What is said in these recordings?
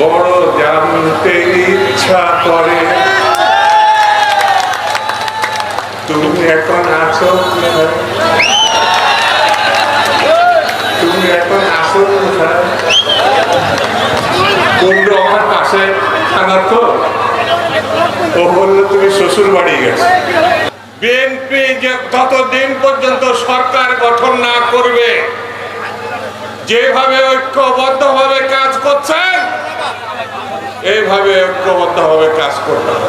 বড় জানতে ইচ্ছা করে। তুমি এখন আছো? তুমি এখন আসো কোথায়? আমার পাশে থানার তো। ও বলল, তুমি শ্বশুর বাড়ি গেছো। বিএনপি ততদিন পর্যন্ত সরকার গঠন না করবে, যেভাবে ঐক্যবদ্ধভাবে কাজ করছেন এইভাবে ঐক্যবদ্ধভাবে কাজ করতে হবে।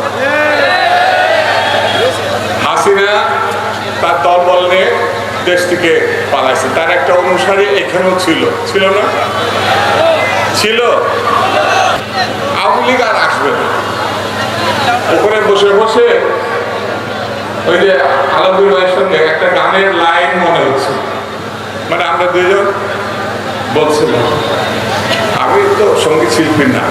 হাসিনা তার দলবল নিয়ে দেশ থেকে পালাইছে। তার একটা অনুসারী এখানেও ছিল। ছিল না? ছিল। আওয়ামী লীগ আর আসবে না। ওখানে বসে বসে ওই যে আলমগীর ভাইয়ের সঙ্গে একটা গানের লাইন মনে হচ্ছে। মানে আমরা দুজন বলছিলাম। আমি তো সংগীত শিল্পী না।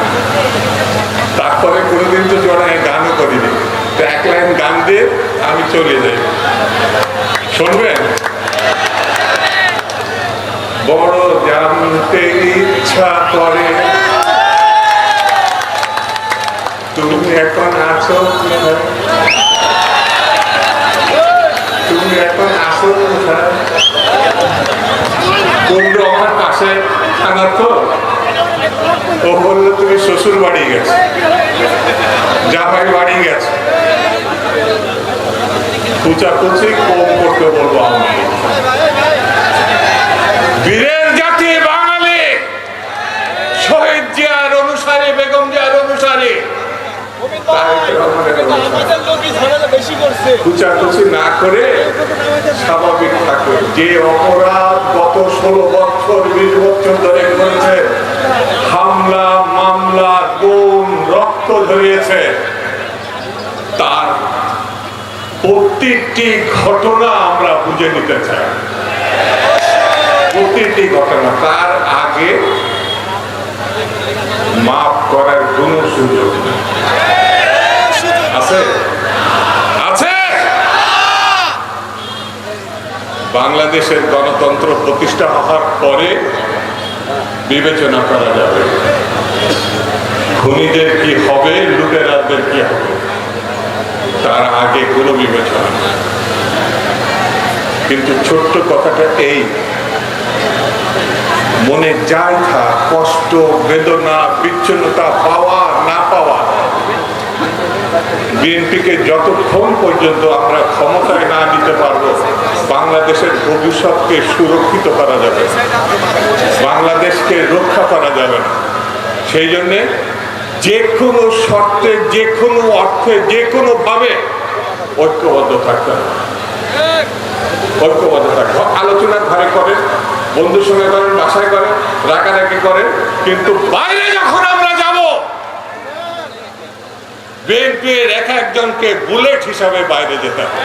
তারপরে কোনোদিন তো জড়ায় গানও করিনি। তো এক লাইন গান দিয়ে আমি চলে যাই। শুনবেন? বড় জানতে ইচ্ছা করে। তুমি এখন আছো তুমি এখন আসো কোথায়? কুমড়ো আমার পাশে থানার তো ও বলল তুমি শ্বশুর বাড়ি গেছো জামাই বাড়ি গেছো কুচাকুচি কম করতে বলব আমি? বীরের জাতি বাঙালি। শহীদ জিয়ার অনুসারী, বেগম জিয়ার অনুসারী। করছে না করে স্বাভাবিক থাকে যে অপরাধ গত ষোলো বছর, বিশ বছর ধরে করেছে হামলা, মামলা, গুম, রক্ত ঝরিয়েছে, তার প্রত্যেকটি ঘটনা আমরা বুঝে নিতে চাই। প্রতিটি ঘটনা, তার আগে মাফ করার কোনো সুযোগ আছে? আছে! বাংলাদেশের গণতন্ত্র প্রতিষ্ঠা হওয়ার পরে বিবেচনা করা যাবে। খুনিদের কি হবে হবে তার আগে কোনো বিবেচনা কিন্তু ছোট্ট কথাটা এই, মনে যাই থাক কষ্ট, বেদনা, বিচ্ছিন্নতা, পাওয়া, না পাওয়া, বিএনপিকে যতক্ষণ পর্যন্ত আমরা ক্ষমতায় না নিতে পারব, বাংলাদেশের ভবিষ্যৎকে সুরক্ষিত করা যাবে বাংলাদেশকে রক্ষা করা যাবে না। সেই জন্যে যে কোনো শর্তে যে কোনো অর্থে যে কোনো ভাবে ঐক্যবদ্ধ থাকতে হবে ঐক্যবদ্ধ থাকতে হবে। আলোচনার ধারে করেন, বন্ধুর সঙ্গে করেন, বাসায় করেন, রাগারাগি করেন, কিন্তু বাইরে যখন আমরা যাব, বিএনপির এক একজনকে বুলেট হিসাবে বাইরে যেতে হবে